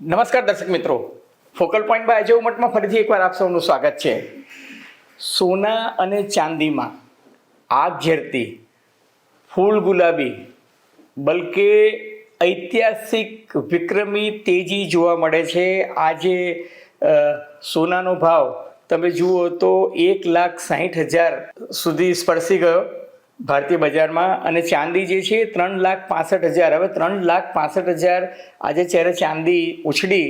નમસ્કાર દર્શક મિત્રો. ફોકલ પોઈન્ટ બાય અજય ઉમટમાં ફરીથી એકવાર આપ સૌનું સ્વાગત છે. સોના અને ચાંદીમાં આગ ઝેરતી ફૂલ ગુલાબી, બલકે ઐતિહાસિક વિક્રમી તેજી જોવા મળે છે. આજે સોનાનો ભાવ તમે જુઓ તો એક લાખ સાહીઠ હજાર સુધી સ્પર્શી ગયો. ભારતીય બજારમાં અને ચાંદી જે છે, ત્રણ લાખ પાસઠ હજાર. હવે ત્રણ લાખ પાસઠ હજાર આજે જ્યારે ચાંદી ઉછળી,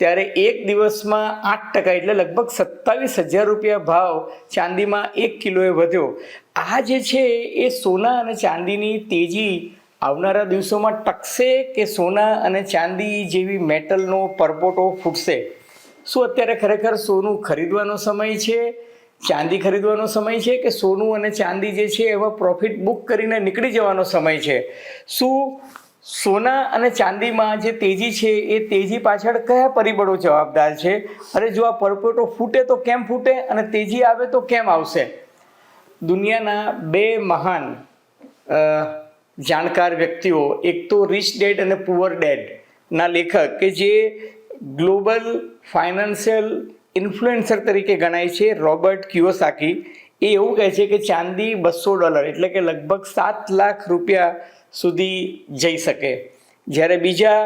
ત્યારે એક દિવસમાં આઠ ટકા એટલે લગભગ સત્તાવીસ હજાર રૂપિયા ભાવ ચાંદીમાં એક કિલોએ વધ્યો. આ જે છે, એ સોના અને ચાંદીની તેજી આવનારા દિવસોમાં ટકશે કે સોના અને ચાંદી જેવી મેટલનો પરપોટો ફૂટશે? શું અત્યારે ખરેખર સોનું ખરીદવાનો સમય છે? ચાંદી ખરીદવાનો સમય છે કે સોનું અને ચાંદી જે છે એમાં પ્રોફિટ બુક કરીને નીકળી જવાનો સમય છે? શું સોના અને ચાંદીમાં જે તેજી છે એ તેજી પાછળ કયા પરિબળો જવાબદાર છે? અને જો આ પરપોટો ફૂટે તો કેમ ફૂટે અને તેજી આવે તો કેમ આવશે? દુનિયાના બે મહાન જાણકાર વ્યક્તિઓ, એક તો રિચ ડેડ અને પુઅર ડેડના લેખક કે જે ગ્લોબલ ફાઇનાન્શિયલ ઇન્ફ્લુએન્સર તરીકે ગણાય છે રોબર્ટ ક્યુઓસાકી એ એવું કહે છે કે ચાંદી બસો ડોલર એટલે કે લગભગ સાત લાખ રૂપિયા સુધી જઈ શકે. જ્યારે બીજા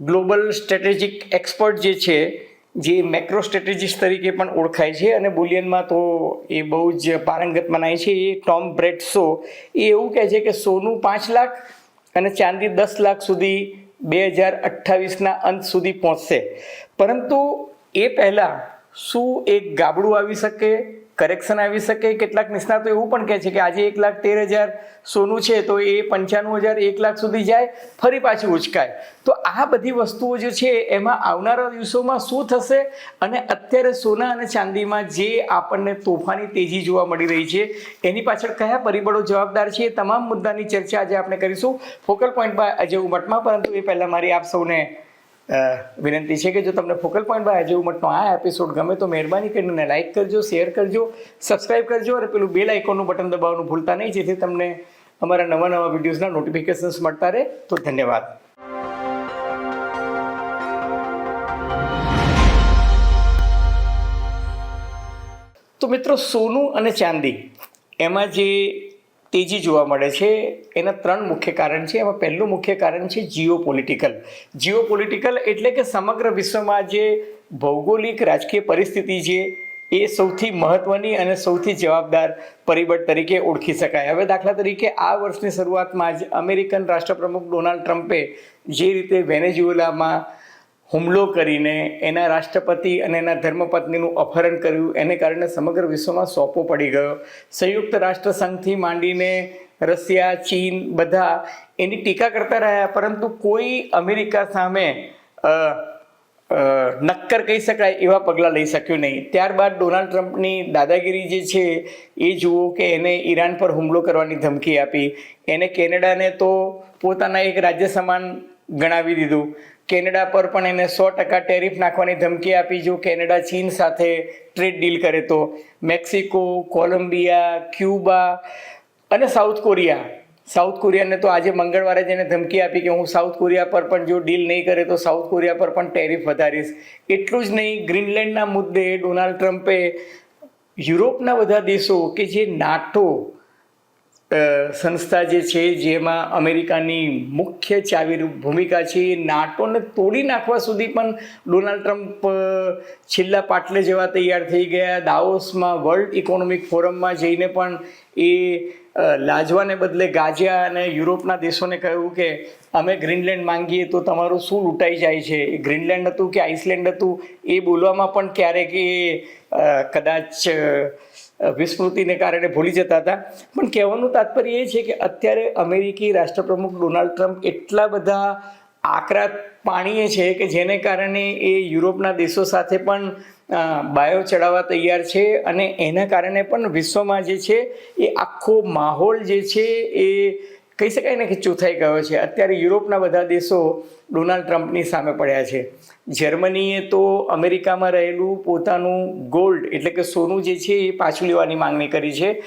ગ્લોબલ સ્ટ્રેટેજિક એક્સપર્ટ જે છે, જે મેક્રો સ્ટ્રેટેજિસ્ટ તરીકે પણ ઓળખાય છે અને બુલિયનમાં તો એ બહુ જ પારંગત મનાય છે. એ ટોમ બ્રેડ શો એ એવું કહે છે કે સોનું પાંચ લાખ અને ચાંદી દસ લાખ સુધી બે હજાર અઠ્ઠાવીસના અંત સુધી પહોંચશે. પરંતુ એ પહેલાં શું એક ગાબડું આવી શકે? કરેક્શન આવી શકે, કેટલાક નિષ્ણાતો એવું પણ કહે છે કે આજે એક લાખ તેર હજાર સોનું છે, તો એ પંચાણું હજાર એક લાખ સુધી જાય, ફરી પાછું ઉચકાય. તો આ બધી વસ્તુઓ જે છે, એમાં આવનારા દિવસોમાં શું થશે? અને અત્યારે સોના અને ચાંદીમાં જે આપણને તોફાની તેજી જોવા મળી રહી છે, એની પાછળ કયા પરિબળો જવાબદાર છે, એ તમામ મુદ્દાની ચર્ચા આજે આપણે કરીશું. ફોકલ પોઈન્ટ બાય અજય ઉમટમાં પરંતુ એ પહેલાં મારી આપ સૌને વિનંતી છે કે જો તમને ફોકલ પોઈન્ટ બાય અજય ઉમટનો આ એપિસોડ ગમે તો મહેરબાની કરીને લાઇક કરજો શેર કરજો સબસ્ક્રાઇબ કરજો અને પેલું બેલ આઇકોનનું બટન દબાવવાનું ભૂલતા નહીં, જેથી તમને અમારા નવા નવા વિડીયોઝના નોટિફિકેશન્સ મળતા રહે. તો ધન્યવાદ. તો મિત્રો સોનું અને ચાંદી, એમાં જે તેજી જોવા મળે છે. એના ત્રણ મુખ્ય કારણ છે. એમાં પહેલું મુખ્ય કારણ છે જીઓ પોલિટિકલ જીઓ પોલિટિકલ એટલે કે સમગ્ર વિશ્વમાં જે ભૌગોલિક રાજકીય પરિસ્થિતિ છે, એ સૌથી મહત્વની અને સૌથી જવાબદાર પરિબળ તરીકે ઓળખી શકાય. હવે દાખલા તરીકે આ વર્ષની શરૂઆતમાં જ અમેરિકન રાષ્ટ્રપ્રમુખ ડોનાલ્ડ ટ્રમ્પે જે રીતે વેનેઝુએલામાં હુમલો કરીને એના રાષ્ટ્રપતિ અને એના ધર્મપત્નીનું અપહરણ કર્યું. એને કારણે સમગ્ર વિશ્વમાં સોંપો પડી ગયો. સંયુક્ત રાષ્ટ્ર સંઘથી માંડીને રશિયા, ચીન બધા એની ટીકા કરતા રહ્યા, પરંતુ કોઈ અમેરિકા સામે નક્કર કહી શકાય એવા પગલાં લઈ શક્યું નહીં. ત્યારબાદ ડોનાલ્ડ ટ્રમ્પની દાદાગીરી જે છે, એ જુઓ કે એને ઈરાન પર હુમલો કરવાની ધમકી આપી. એને કેનેડાને તો પોતાના એક રાજ્ય સમાન ગણાવી દીધું. કેનેડા પર પણ એને સો ટકા ટેરિફ નાખવાની ધમકી આપી, જો કેનેડા ચીન સાથે ટ્રેડ ડીલ કરે તો. મેક્સિકો, કોલંબિયા, ક્યુબા અને સાઉથ કોરિયા. સાઉથ કોરિયાને તો આજે મંગળવારે જ એને ધમકી આપી કે હું સાઉથ કોરિયા પર પણ જો ડીલ નહીં કરે તો સાઉથ કોરિયા પર પણ ટેરિફ વધારીશ. એટલું જ નહીં, ગ્રીનલેન્ડના મુદ્દે ડોનાલ્ડ ટ્રમ્પે યુરોપના બધા દેશો કે જે નાટો સંસ્થા જે છે, જેમાં અમેરિકાની મુખ્ય ચાવીરૂપ ભૂમિકા છે, એ નાટોને તોડી નાખવા સુધી પણ ડોનાલ્ડ ટ્રમ્પ છેલ્લા પાટલે જેવા તૈયાર થઈ ગયા. દાઓસમાં વર્લ્ડ ઇકોનોમિક ફોરમમાં જઈને પણ એ લાજવાને બદલે ગાજ્યા અને યુરોપના દેશોને કહ્યું કે, અમે ગ્રીનલેન્ડ માંગીએ તો તમારું શું લૂંટાઈ જાય છે? એ ગ્રીનલેન્ડ હતું કે આઇસલેન્ડ હતું? એ બોલવામાં પણ ક્યારેક એ કદાચ વિસ્મૃતિને કારણે ભૂલી જતા હતા. પણ કહેવાનું તાત્પર્ય એ છે કે અત્યારે અમેરિકી રાષ્ટ્રપ્રમુખ ડોનાલ્ડ ટ્રમ્પ એટલા બધા આકરા પાણીએ છે કે જેને કારણે એ યુરોપના દેશો સાથે પણ બાયો ચડાવવા તૈયાર છે અને એના કારણે પણ વિશ્વમાં જે છે એ આખો માહોલ જે છે એ કહી શકાય ને કે ચૂથાઈ ગયો છે. અત્યારે યુરોપના બધા દેશો ડોનાલ્ડ ટ્રમ્પની સામે પડ્યા છે. જર્મનીએ તો અમેરિકામાં રહેલું પોતાનું ગોલ્ડ એટલે કે સોનું જે છે એ પાછું લેવાની માંગણી કરી છે.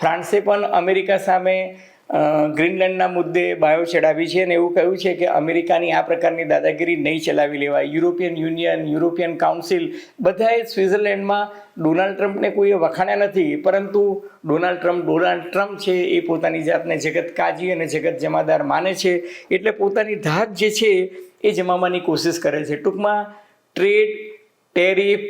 ફ્રાન્સે પણ અમેરિકા સામે ગ્રીનલેન્ડના મુદ્દે બાયો ચડાવી છે અને એવું કહ્યું છે કે અમેરિકાની આ પ્રકારની દાદાગીરી નહીં ચલાવી લેવાય. યુરોપિયન યુનિયન, યુરોપિયન કાઉન્સિલ બધાએ સ્વિટ્ઝરલેન્ડમાં ડોનાલ્ડ ટ્રમ્પને કોઈએ વખાણ્યા નથી, પરંતુ ડોનાલ્ડ ટ્રમ્પ ડોનાલ્ડ ટ્રમ્પ છે એ પોતાની જાતને જગત કાજી અને જગત જમાદાર માને છે. એટલે પોતાની ધાક જે છે એ જમાવવાની કોશિશ કરે છે. ટૂંકમાં ટ્રેડ, ટેરિફ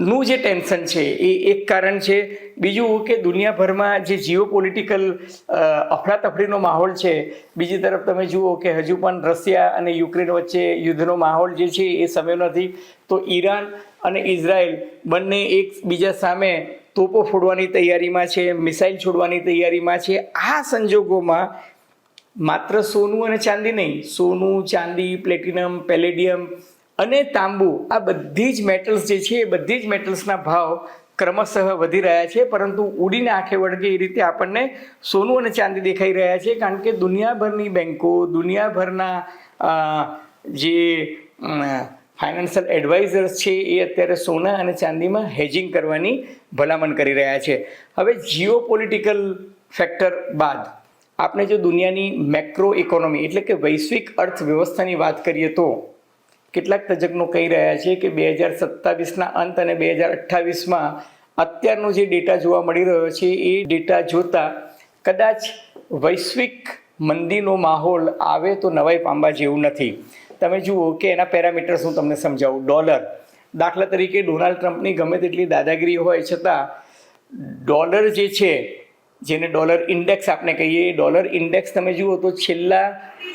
નું જે ટેન્શન છે, એ એક કારણ છે. બીજું કે દુનિયાભરમાં જે જીઓ પોલિટિકલ અફડાતફડીનો માહોલ છે, બીજી તરફ તમે જુઓ કે હજુ પણ રશિયા અને યુક્રેન વચ્ચે યુદ્ધનો માહોલ જે છે એ સમય નથી. તો ઈરાન અને ઇઝરાયલ બંને એકબીજા સામે તોપો ફોડવાની તૈયારીમાં છે, મિસાઇલ છોડવાની તૈયારીમાં છે. આ સંજોગોમાં માત્ર સોનું અને ચાંદી નહીં, સોનું, ચાંદી, પ્લેટિનમ, પેલેડિયમ અને તાંબુ, આ બધી જ મેટલ્સ જે છે, એ બધી જ મેટલ્સના ભાવ ક્રમશઃ વધી રહ્યા છે, પરંતુ ઉડીને આંખે વળગે એ રીતે આપણને સોનું અને ચાંદી દેખાઈ રહ્યા છે, કારણ કે દુનિયાભરની બેન્કો દુનિયાભરના જે ફાઇનાન્શિયલ એડવાઇઝર્સ છે, એ અત્યારે સોના અને ચાંદીમાં હેજિંગ કરવાની ભલામણ કરી રહ્યા છે. હવે જીઓ પોલિટિકલ ફેક્ટર બાદ, આપણે જો દુનિયાની મેક્રો ઇકોનોમી એટલે કે વૈશ્વિક અર્થવ્યવસ્થાની વાત કરીએ તો કેટલાક તજજ્ઞો કહી રહ્યા છે કે બે હજાર સત્તાવીસના અંત અને બે હજાર અઠ્ઠાવીસમાં અત્યારનો જે ડેટા જોવા મળી રહ્યો છે, એ ડેટા જોતાં કદાચ વૈશ્વિક મંદીનો માહોલ આવે તો નવાઈ પામવા જેવું નથી. તમે જુઓ કે એના પેરામીટર્સ હું તમને સમજાવું. ડોલર. દાખલા તરીકે ડોનાલ્ડ ટ્રમ્પની ગમે તેટલી દાદાગીરી હોય છતાં, ડોલર જે છે જેને ડોલર ઇન્ડેક્સ આપણે કહીએ, ડોલર ઇન્ડેક્સ તમે જુઓ તો છેલ્લા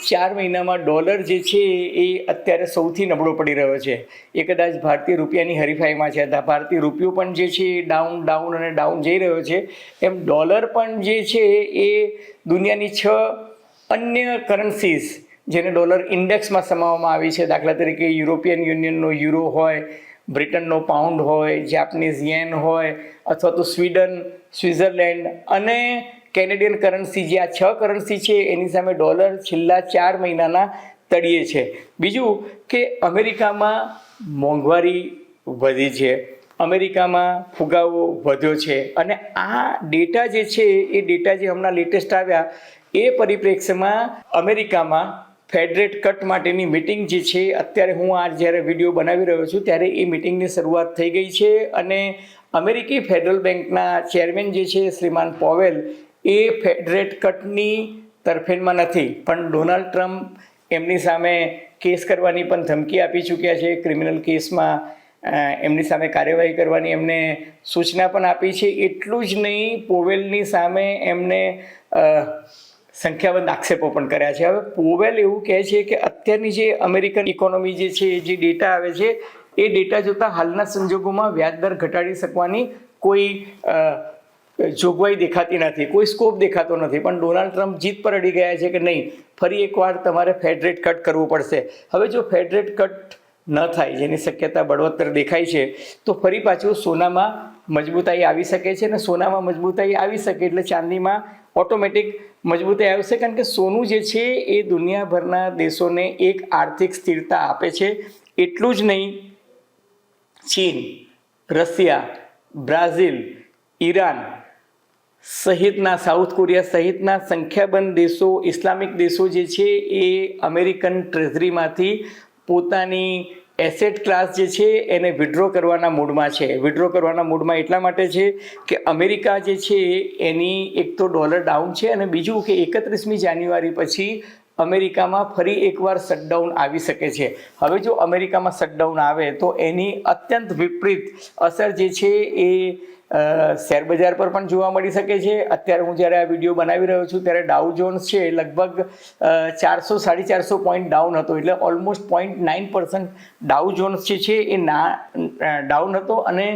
ચાર મહિનામાં ડોલર જે છે એ અત્યારે સૌથી નબળો પડી રહ્યો છે. એ કદાચ ભારતીય રૂપિયાની હરીફાઈમાં છે હતા ભારતીય રૂપિયો પણ જે છે એ ડાઉન ડાઉન અને ડાઉન જઈ રહ્યો છે. એમ ડોલર પણ જે છે એ દુનિયાની છ અન્ય કરન્સીસ જેને ડોલર ઇન્ડેક્સમાં સમાવવામાં આવી છે. દાખલા તરીકે યુરોપિયન યુનિયનનો યુરો હોય બ્રિટનનો પાઉન્ડ હોય જાપનીઝ યેન હોય, અથવા તો સ્વીડન, સ્વિટ્ઝરલેન્ડ અને કેનેડિયન કરન્સી જે આ છ કરન્સી છે, એની સામે ડોલર છેલ્લા ચાર મહિનાના તળિયે છે. બીજું કે અમેરિકામાં મોંઘવારી વધી છે, અમેરિકામાં ફુગાવો વધ્યો છે અને આ ડેટા જે છે, એ ડેટા જે હમણાં લેટેસ્ટ આવ્યા, એ પરિપ્રેક્ષ્યમાં અમેરિકામાં ફેડરેટ કટ માટેની મિટિંગ જે છે, અત્યારે હું આ જ્યારે વીડિયો બનાવી રહ્યો છું, ત્યારે એ મિટિંગની શરૂઆત થઈ ગઈ છે અને અમેરિકી ફેડરલ બેંકના ચેરમેન જે છે, શ્રીમાન પોવેલ એ ફેડરેટ કટની તરફેણમાં નથી. પણ ડોનાલ્ડ ટ્રમ્પ એમની સામે કેસ કરવાની પણ ધમકી આપી ચૂક્યા છે. ક્રિમિનલ કેસમાં એમની સામે કાર્યવાહી કરવાની એમને સૂચના પણ આપી છે. એટલું જ નહીં પોવેલની સામે એમને સંખ્યાબંધ આક્ષેપો પણ કર્યા છે. હવે પોવેલ એવું કહે છે કે અત્યારની જે અમેરિકન ઇકોનોમી જે છે, જે ડેટા આવે છે, એ ડેટા જોતાં હાલના સંજોગોમાં વ્યાજદર ઘટાડી શકવાની કોઈ જોગવાઈ દેખાતી નથી, કોઈ સ્કોપ દેખાતો નથી. પણ ડોનાલ્ડ ટ્રમ્પ જીત પર અડી ગયા છે કે નહીં, ફરી એકવાર તમારે ફેડ રેટ કટ કરવું પડશે. હવે જો ફેડ રેટ કટ ન થાય, જેની શક્યતા બળવત્તર દેખાય છે, તો ફરી પાછું સોનામાં મજબૂતાઈ આવી શકે છે અને સોનામાં મજબૂતાઈ આવી શકે એટલે ચાંદીમાં ઓટોમેટિક મજબૂતી આવશે કારણ કે સોનું જે છે એ દુનિયાભરના દેશોને એક આર્થિક સ્થિરતા આપે છે. એટલું જ નહીં, ચીન, રશિયા, બ્રાઝિલ, ઈરાન સહિતના, સાઉથ કોરિયા સહિતના સંખ્યાબંધ દેશો, ઇસ્લામિક દેશો જે છે એ અમેરિકન ટ્રેઝરીમાંથી પોતાની એસેટ ક્લાસ જે છે, એને વિડ્રો કરવાના મૂડમાં છે. વિડ્રો કરવાના મૂડમાં એટલા માટે છે કે અમેરિકા જે છે, એની એક તો ડોલર ડાઉન છે અને બીજું કે એકત્રીસમી જાન્યુઆરી પછી અમેરિકામાં ફરી એકવાર શટડાઉન આવી શકે છે. હવે જો અમેરિકામાં શટડાઉન આવે તો એની અત્યંત વિપરીત અસર જે છે, એ શેર બજાર પર પણ જોવા મળી શકે છે. અત્યારે હું જ્યારે આ વીડિયો બનાવી રહ્યો છું ત્યારે ડાઉ જોન્સ છે લગભગ ચારસો, સાડી ચારસો પોઈન્ટ ડાઉન હતો. એટલે almost point nine percent Dow Jones જે છે એ ના ડાઉન હતો. અને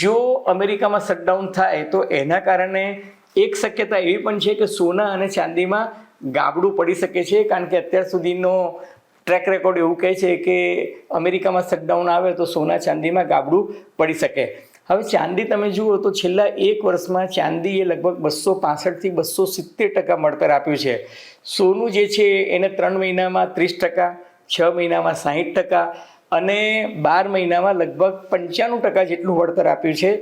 જો અમેરિકામાં શટડાઉન થાય તો એના કારણે એક શક્યતા એવી પણ છે કે સોના અને ચાંદીમાં ગાબડું પડી શકે છે. કારણ કે અત્યાર સુધીનો ટ્રેક રેકોર્ડ એવું કહે છે કે અમેરિકામાં શટડાઉન આવે તો સોના ચાંદીમાં ગાબડું પડી શકે. હવે ચાંદી તમે જુઓ તો છેલ્લા એક વર્ષમાં ચાંદીએ લગભગ બસો પાસઠથી બસો સિત્તેર ટકા મળતર આપ્યું છે. સોનું જે છે એને ત્રણ મહિનામાં ત્રીસ ટકા, છ મહિનામાં સાહીઠ ટકા અને બાર મહિનામાં લગભગ પંચાણું ટકા જેટલું વળતર આપ્યું છે.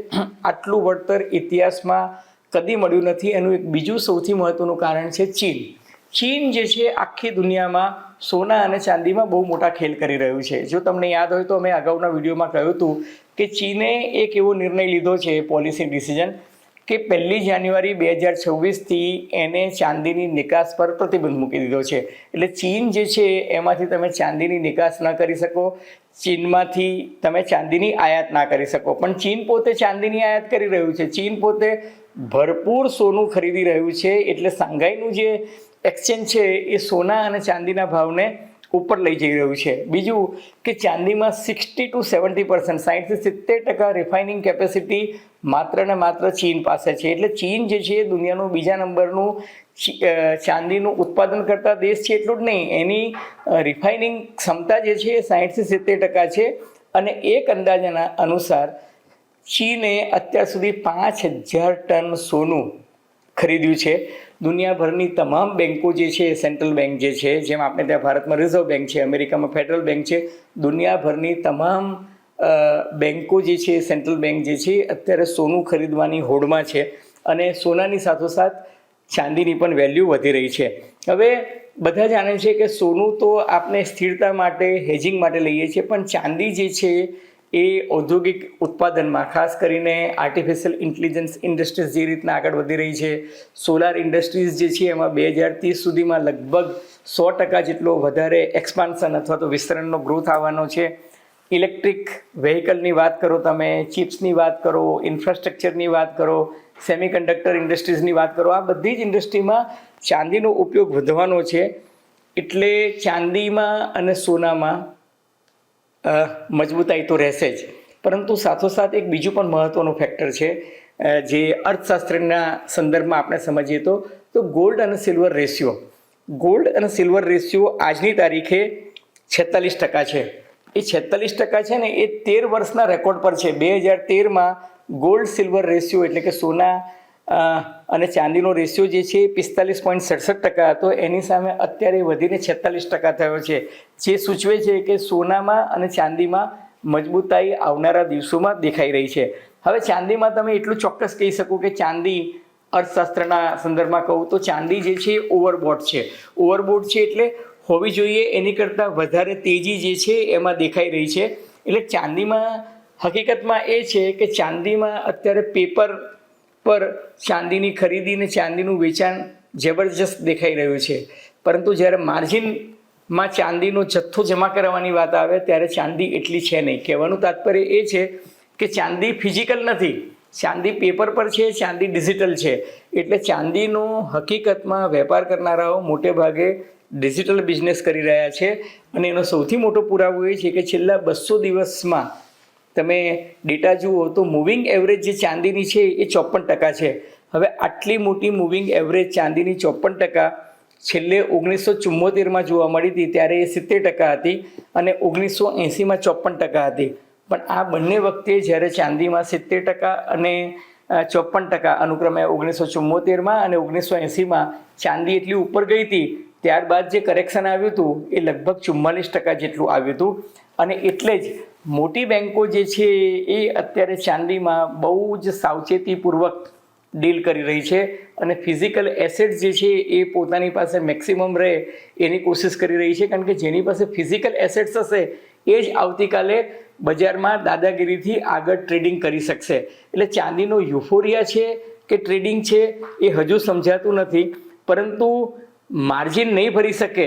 આટલું વળતર ઇતિહાસમાં કદી મળ્યું નથી. એનું એક બીજું સૌથી મહત્વનું કારણ છે ચીન. ચીન જે છે આખી દુનિયામાં સોના અને ચાંદીમાં બહુ મોટા ખેલ કરી રહ્યું છે. જો તમને યાદ હોય તો અમે અગાઉના વિડીયોમાં કહ્યું હતું કે ચીને એક એવો નિર્ણય લીધો છે પોલિસી ડિસિઝન કે પહેલી જાન્યુઆરી બે હજાર છવ્વીસથી એને ચાંદીની નિકાસ પર પ્રતિબંધ મૂકી દીધો છે. એટલે ચીન જે છે એમાંથી તમે ચાંદીની નિકાસ ન કરી શકો, ચીનમાંથી તમે ચાંદીની આયાત ના કરી શકો. પણ ચીન પોતે ચાંદીની આયાત કરી રહ્યું છે. ચીન પોતે ભરપૂર સોનું ખરીદી રહ્યું છે. એટલે સાંઘાઈનું જે એક્સચેન્જ છે એ સોના અને ચાંદીના ભાવને ઉપર લઈ જઈ રહ્યું છે. બીજું કે ચાંદીમાં સિક્સટી ટુ સેવન્ટી પર્સન્ટ સાહીઠથી સિત્તેર ટકા રિફાઇનિંગ કેપેસિટી માત્ર ને માત્ર ચીન પાસે છે. એટલે ચીન જે છે દુનિયાનું બીજા નંબરનું ચાંદીનું ઉત્પાદન કરતા દેશ છે એટલું જ નહીં. એની રિફાઇનિંગ ક્ષમતા જે છે એ સાહીઠથી સિત્તેર ટકા છે અને એક અંદાજાના અનુસાર ચીને અત્યાર સુધી પાંચ હજાર ટન સોનું ખરીદ્યું છે. દુનિયાભરની તમામ બેન્કો જે છે, સેન્ટ્રલ બેંક જે છે, જેમ આપણે ત્યાં ભારતમાં રિઝર્વ બેંક છે, અમેરિકામાં ફેડરલ બેંક છે, દુનિયાભરની તમામ બેન્કો જે છે, સેન્ટ્રલ બેંક જે છે, અત્યારે સોનું ખરીદવાની હોડમાં છે અને સોનાની સાથોસાથ ચાંદીની પણ વેલ્યુ વધી રહી છે. હવે બધા જાણે છે કે સોનું તો આપણે સ્થિરતા માટે હેજિંગ માટે લઈએ છીએ, પણ ચાંદી જે છે એ ઔદ્યોગિક ઉત્પાદનમાં, ખાસ કરીને આર્ટિફિશિયલ ઇન્ટેલિજન્સ ઇન્ડસ્ટ્રીઝ જે રીતના આગળ વધી રહી છે સોલાર ઇન્ડસ્ટ્રીઝ જે છે એમાં બે હજાર ત્રીસ સુધીમાં લગભગ સો ટકા જેટલો વધારે એક્સપાન્શન અથવા તો વિસ્તરણનો ગ્રોથ આવવાનો છે. ઇલેક્ટ્રિક વ્હીકલની વાત કરો તમે ચિપ્સની વાત કરો ઇન્ફ્રાસ્ટ્રક્ચરની વાત કરો સેમિકન્ડક્ટર ઇન્ડસ્ટ્રીઝની વાત કરો, આ બધી જ ઇન્ડસ્ટ્રીમાં ચાંદીનો ઉપયોગ વધવાનો છે. એટલે ચાંદીમાં અને સોનામાં મજબૂતાઈ તો રહેશે જ. પરંતુ સાથોસાથ એક બીજું પણ મહત્ત્વનું ફેક્ટર છે જે અર્થશાસ્ત્રના સંદર્ભમાં આપણે સમજીએ તો તો ગોલ્ડ અને સિલ્વર રેશિયો ગોલ્ડ અને સિલ્વર રેશિયો આજની તારીખે છેતાલીસ ટકા છે. એ છેતાલીસ ટકા છે ને, એ તેર વર્ષના રેકોર્ડ પર છે. બે હજાર તેરમાં ગોલ્ડ સિલ્વર રેશિયો એટલે કે સોના અને ચાંદીનો રેશિયો જે છે એ પિસ્તાલીસ પોઈન્ટ સડસઠ ટકા હતો. એની સામે અત્યારે વધીને છેતાલીસ ટકા થયો છે. જે સૂચવે છે કે સોનામાં અને ચાંદીમાં મજબૂતાઈ આવનારા દિવસોમાં દેખાઈ રહી છે. હવે ચાંદીમાં તમે એટલું ચોક્કસ કહી શકો કે ચાંદી અર્થશાસ્ત્રના સંદર્ભમાં કહું તો ચાંદી જે છે એ ઓવરબોટ છે. ઓવરબોટ છે એટલે હોવી જોઈએ એની કરતાં વધારે તેજી જે છે એમાં દેખાઈ રહી છે. એટલે ચાંદીમાં હકીકતમાં એ છે કે ચાંદીમાં અત્યારે પેપર પર ચાંદીની ખરીદી અને ચાંદીનું વેચાણ જબરજસ્ત દેખાઈ રહ્યું છે. પરંતુ જ્યારે માર્જિનમાં ચાંદીનો જથ્થો જમા કરાવવાની વાત આવે ત્યારે ચાંદી એટલી છે નહીં. કહેવાનું તાત્પર્ય એ છે કે ચાંદી ફિઝિકલ નથી. ચાંદી પેપર પર છે, ચાંદી ડિજિટલ છે. એટલે ચાંદીનો હકીકતમાં વેપાર કરનારાઓ મોટે ભાગે ડિજિટલ બિઝનેસ કરી રહ્યા છે. અને એનો સૌથી મોટો પુરાવો એ છે કે છેલ્લા બસો દિવસમાં તમે ડેટા જુઓ તો મૂવિંગ એવરેજ જે ચાંદીની છે એ ચોપન ટકા છે. હવે આટલી મોટી મૂવિંગ એવરેજ ચાંદીની ચોપન ટકા છેલ્લે ઓગણીસો ચુમ્મોતેરમાં જોવા મળી હતી ત્યારે એ સિત્તેર ટકા હતી અને ઓગણીસો એંસીમાં ચોપન ટકા હતી. પણ આ બંને વખતે જ્યારે ચાંદીમાં સિત્તેર ટકા અને ચોપન ટકા અનુક્રમે ઓગણીસો ચુમ્મોતેરમાં અને ઓગણીસો એંસીમાં ચાંદી એટલી ઉપર ગઈ હતી ત્યારબાદ જે કરેક્શન આવ્યું હતું, એ લગભગ ચુમ્માલીસ ટકા જેટલું આવ્યું હતું. અને એટલે જ મોટી બેન્કો જે છે, એ અત્યારે ચાંદીમાં બહુ જ સાવચેતીપૂર્વક ડીલ કરી રહી છે. અને ફિઝિકલ એસેટ્સ જે છે, એ પોતાની પાસે મેક્સિમમ રહે એની કોશિશ કરી રહી છે. કારણ કે જેની પાસે ફિઝિકલ એસેટ્સ હશે, એ જ આવતીકાલે બજારમાં દાદાગીરીથી આગળ ટ્રેડિંગ કરી શકશે. એટલે ચાંદીનો યુફોરિયા છે કે ટ્રેડિંગ છે, એ હજુ સમજાતું નથી. પરંતુ માર્જિન નહીં ભરી શકે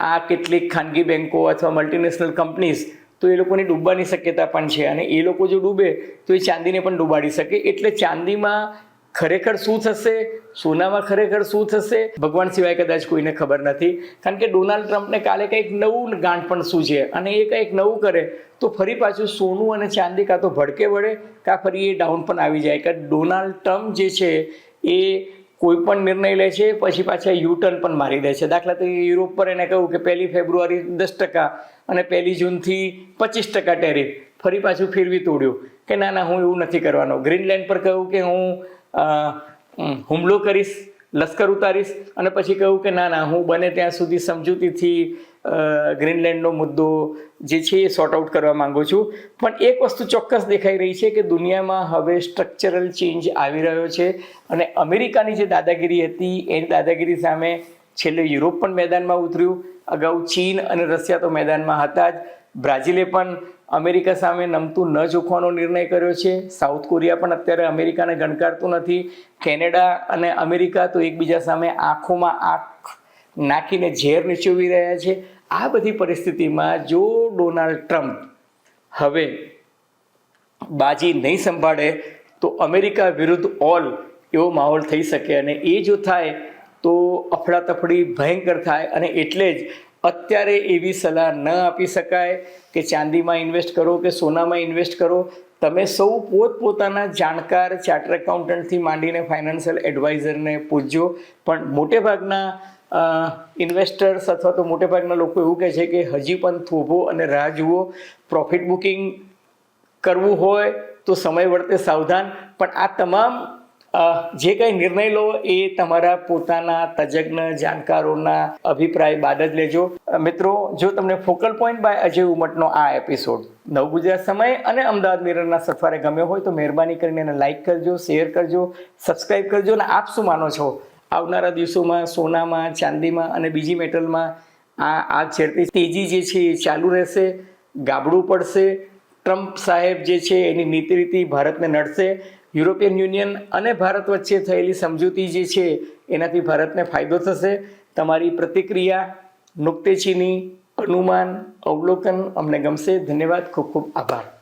આ કેટલીક ખાનગી બેન્કો અથવા મલ્ટીનેશનલ કંપનીઝ તો એ લોકોની ડૂબવાની શક્યતા પણ છે. અને એ લોકો જો ડૂબે, તો એ ચાંદીને પણ ડૂબાડી શકે. એટલે ચાંદીમાં ખરેખર શું થશે? સોનામાં ખરેખર શું થશે? ભગવાન સિવાય કદાચ કોઈને ખબર નથી. કારણ કે ડોનાલ્ડ ટ્રમ્પને કાલે કંઈક નવું ગાંઠ પણ શું છે અને એ કંઈક નવું કરે, તો ફરી પાછું સોનું અને ચાંદી કાં તો ભડકે વળે, કાં ફરી એ ડાઉન પણ આવી જાય. કે ડોનાલ્ડ ટ્રમ્પ જે છે, એ કોઈ પણ નિર્ણય લે છે, પછી પાછા યુટર્ન પણ મારી દે છે. દાખલા તરીકે યુરોપ પર એને કહ્યું કે પહેલી ફેબ્રુઆરી દસ ટકા અને પહેલી જૂનથી પચીસ ટકા ટેરિફ. ફરી પાછું ફેરવી તોડ્યું કે ના ના, હું એવું નથી કરવાનો. ગ્રીનલેન્ડ પર કહ્યું કે હું હુમલો કરીશ, લશ્કર ઉતારીશ અને પછી કહ્યું કે ના ના, હું બને ત્યાં સુધી સમજૂતીથી ગ્રીનલેન્ડનો મુદ્દો જે છે એ સોર્ટ આઉટ કરવા માંગુ છું. પણ એક વસ્તુ ચોક્કસ દેખાઈ રહી છે કે દુનિયામાં હવે સ્ટ્રક્ચરલ ચેન્જ આવી રહ્યો છે અને અમેરિકાની જે દાદાગીરી હતી, એની દાદાગીરી સામે છેલ્લે યુરોપ પણ મેદાનમાં ઉતર્યું. અગાઉ ચીન અને રશિયા તો મેદાનમાં હતા જ. બ્રાઝિલે પણ અમેરિકા સામે નમતું ન જોખવાનો નિર્ણય કર્યો છે. સાઉથ કોરિયા પણ અત્યારે અમેરિકાને ગણકારતું નથી. કેનેડા અને અમેરિકા તો એકબીજા સામે આંખોમાં આંખ નાખીને ઝેર નીચોવી રહ્યા છે. આ બધી પરિસ્થિતિમાં જો ડોનાલ્ડ ટ્રમ્પ હવે બાજી નહીં સંભાળે, તો અમેરિકા વિરુદ્ધ ઓલ એવો માહોલ થઈ શકે અને એ જો થાય, તો અફડાતફડી ભયંકર થાય અને એટલે જ અત્યારે એવી સલાહ ન આપી શકાય કે ચાંદીમાં ઇન્વેસ્ટ કરો કે સોનામાં ઇન્વેસ્ટ કરો. તમે સૌ પોતપોતાના જાણકાર, ચાર્ટર એકાઉન્ટન્ટથી માંડીને ફાઇનાન્શિયલ એડવાઇઝરને પૂછજો. પણ મોટે ભાગના ઇન્વેસ્ટર્સ અથવા તો મોટે ભાગના લોકો એવું કહે છે કે હજી પણ થોભો અને રાહ જુઓ. પ્રોફિટ બુકિંગ કરવું હોય તો સમય વર્તે સાવધાન, પણ આ તમામ જે કંઈ નિર્ણય લો એ તમારા પોતાના તજજ્ઞ, જાણકારોના અભિપ્રાય બાદ જ લેજો. મિત્રો, જો તમને ફોકલ પોઈન્ટ બાય અજય ઉમટનો આ એપિસોડ નવ ગુજરાત સમય અને અમદાવાદ મિરરના સફારે ગમ્યો હોય તો મહેરબાની કરીને એને લાઇક કરજો શેર કરજો સબસ્ક્રાઈબ કરજો અને આપ શું માનો છો? આવનારા દિવસોમાં, સોનામાં, ચાંદીમાં અને બીજી મેટલમાં આ આગ છેડતી તેજી જે છે એ ચાલુ રહેશે, ગાબડું પડશે. ટ્રમ્પ સાહેબ જે છે એની નીતિ રીતિ ભારતને નડશે. યુરોપિયન યુનિયન અને ભારત વચ્ચે થયેલી સમજૂતી જે છે એનાથી ભારતને ફાયદો થશે. તમારી પ્રતિક્રિયા નુક્તેચીની અનુમાન, અવલોકન અમને ગમશે. ધન્યવાદ. ખૂબ ખૂબ આભાર.